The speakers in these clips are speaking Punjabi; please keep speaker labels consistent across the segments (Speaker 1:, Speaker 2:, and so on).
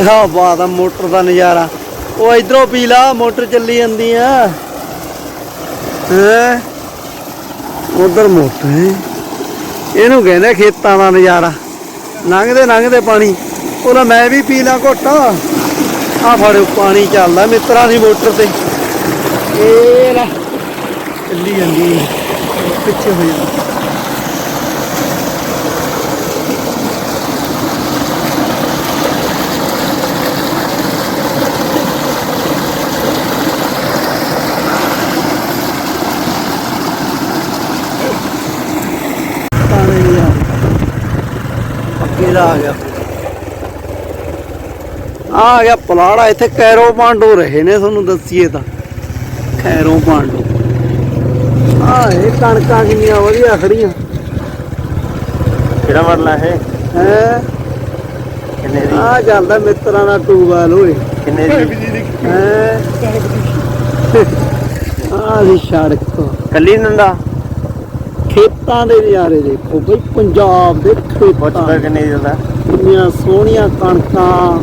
Speaker 1: ਆਹ ਬਾਤ ਆ ਮੋਟਰ ਦਾ ਨਜ਼ਾਰਾ। ਉਹ ਇਧਰੋਂ ਪੀ ਲਾ ਮੋਟਰ ਚੱਲੀ ਜਾਂਦੀ ਆ। ਹੈ? ਉਧਰ ਮੋਟਰ ਹੈ ਇਹਨੂੰ ਕਹਿੰਦੇ ਖੇਤਾਂ ਦਾ ਨਜ਼ਾਰਾ। ਲੰਘਦੇ ਲੰਘਦੇ ਪਾਣੀ। ਉਹਦਾ ਮੈਂ ਵੀ ਪੀ ਲਾਂ ਘੋਟਾ। ਆ ਫੜੋ, ਪਾਣੀ ਚੱਲਦਾ ਮਿੱਤਰਾਂ ਦੀ ਮੋਟਰ ਤੇ। ਇਹ ਲੈ, ਚੱਲੀ ਜਾਂਦੀ ਪਿੱਛੇ ਹੋ ਜਾਂਦਾ ਪਾਣੀ ਨਹੀਂ ਆ ਅੱਗੇ ਦਾ ਆ ਗਿਆ? ਆ ਆ ਗਿਆ ਪਲਾੜਾ ਇੱਥੇ ਕੈਰੋ ਪਾਂਡੋ ਰਹੇ ਨੇ ਤੁਹਾਨੂੰ ਦੱਸੀਏ ਤਾਂ। ਖੈਰੋ ਪਾਂਡੋ। ਆ ਇਹ ਕਣਕਾਂ ਕਿੰਨੀਆਂ ਵਧੀਆ ਖੜੀਆਂ।
Speaker 2: ਕਿਹੜਾ ਮਰਲਾ ਹੈ
Speaker 1: ਹੈ?
Speaker 2: ਕਿੰਨੇ ਦੀ?
Speaker 1: ਆ ਚੱਲਦਾ ਮਿੱਤਰਾਂ ਦਾ ਟੂਬੈਲ ਓਏ।
Speaker 2: ਕਿੰਨੇ ਦੀ?
Speaker 1: ਹੈ? ਆ ਦੀ ਸੜਕ
Speaker 2: ਕੱਲੀ ਨੰਦਾ?
Speaker 1: ਖੇਤਾਂ ਦੇ ਨਜ਼ਾਰੇ ਦੇਖੋ ਬਈ ਪੰਜਾਬ ਦੇ ਖੇਤਾਂ।
Speaker 2: ਕਿੰਨੇ ਦਿੰਦਾ
Speaker 1: ਕਿੰਨੀਆਂ ਸੋਹਣੀਆਂ ਕਣਕਾਂ।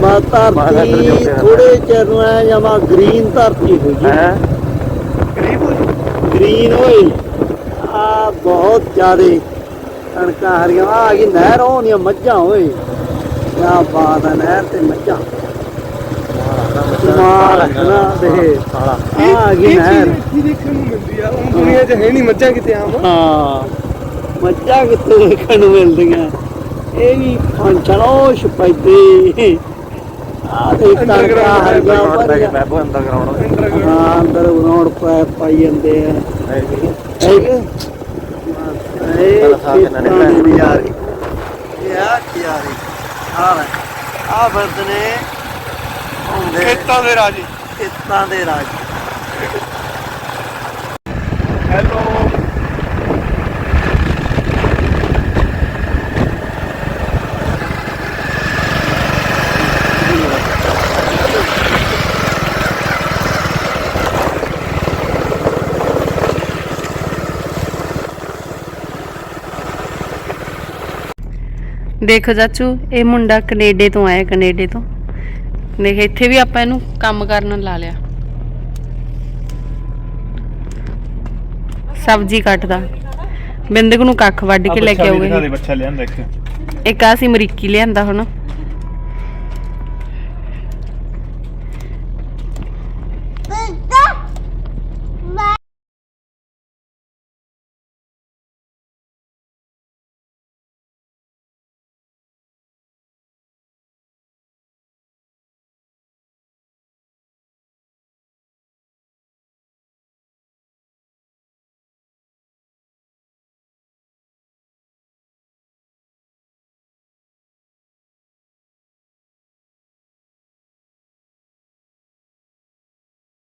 Speaker 2: ਇੱਧਰ
Speaker 1: ਧਰਤੀ ਥੋੜੇ ਚਿਰ ਨੂੰ ਐ ਜਮਾ ਗ੍ਰੀਨ ਧਰਤੀ ਹੋ ਗਈ
Speaker 2: ਹੈ?
Speaker 1: ਗ੍ਰੀਨ ਹੋਈ ਆ ਬਹੁਤ ਜ਼ਿਆਦੇ ਕਣਕਾਂ ਹਰੀਆਂ। ਆ ਆ ਗਈ ਨਹਿਰ ਹੋਣੀਆਂ ਮੱਝਾਂ ਓਏ। ਕਿਆ ਬਾਤ ਹੈ ਨਹਿਰ ਤੇ ਮੱਝਾਂ। ਕਮਾਲ ਹੈ ਨਾ ਦੇ
Speaker 2: ਸਾਲਾ
Speaker 1: ਆ ਆ ਗਈ ਨਹਿਰ।
Speaker 3: ਕੀ ਦੇਖਣ ਨੂੰ ਮਿਲਦੀ ਆ। ਉਹ ਦੁਨੀਆ 'ਚ ਹੈ ਨਹੀਂ ਮੱਝਾਂ ਕਿਤੇ ਆਮ?
Speaker 1: ਹਾਂ ਮੱਝਾਂ ਕਿੱਥੇ ਦੇਖਣ ਨੂੰ ਮਿਲਦੀਆਂ? ਇਹ ਵੀ ਫੰਚਣੋ ਛਪੈਦੇ ਆ ਦੇ
Speaker 2: ਗਰਾਊਂਡ ਤੱਕ
Speaker 1: ਭਰੀਆਂ।
Speaker 2: ਬੈਬੋ ਅੰਦਰ ਗਰਾਊਂਡ
Speaker 1: ਹਾਂ। ਅੰਦਰ ਗਰਾਉਂਡ ਪੈ ਪਾਈ ਜਾਂਦੇ ਆ। ਹੈਗੇ ਇਹ
Speaker 2: ਚੱਲ ਸਾਥ ਇਹਨਾਂ ਨੇ
Speaker 1: ਦੇ ਨਜ਼ਾਰੇ ਇਹ ਆ ਆ ਵਰਦਨੇ ਹੁੰਦੇ
Speaker 3: ਖੇਤਾਂ ਦੇ ਰਾਜੇ।
Speaker 1: ਖੇਤਾਂ ਦੇ ਰਾਜ।
Speaker 3: ਹੈਲੋ
Speaker 4: ਦੇਖੋ ਚਾਚੂ ਇਹ ਮੁੰਡਾ ਕੈਨੇਡਾ ਤੋਂ ਆਇਆ ਕੈਨੇਡਾ ਤੋਂ। ਦੇਖ ਇੱਥੇ ਵੀ ਆਪਾਂ ਇਹਨੂੰ ਕੰਮ ਕਰਨ ਲਾ ਲਿਆ। ਸਬਜ਼ੀ ਕੱਟਦਾ। ਬਿੰਦਕ ਨੂੰ ਕੱਖ ਵੱਢ ਕੇ ਲੈ ਕੇ ਆਉਗੇ
Speaker 3: ਬੱਚਾ ਲਿਆਂਦਾ ਇੱਕ।
Speaker 4: ਇੱਕ ਆ ਸੀ ਮਰੀਕੀ ਲਿਆਂਦਾ ਹੁਣ।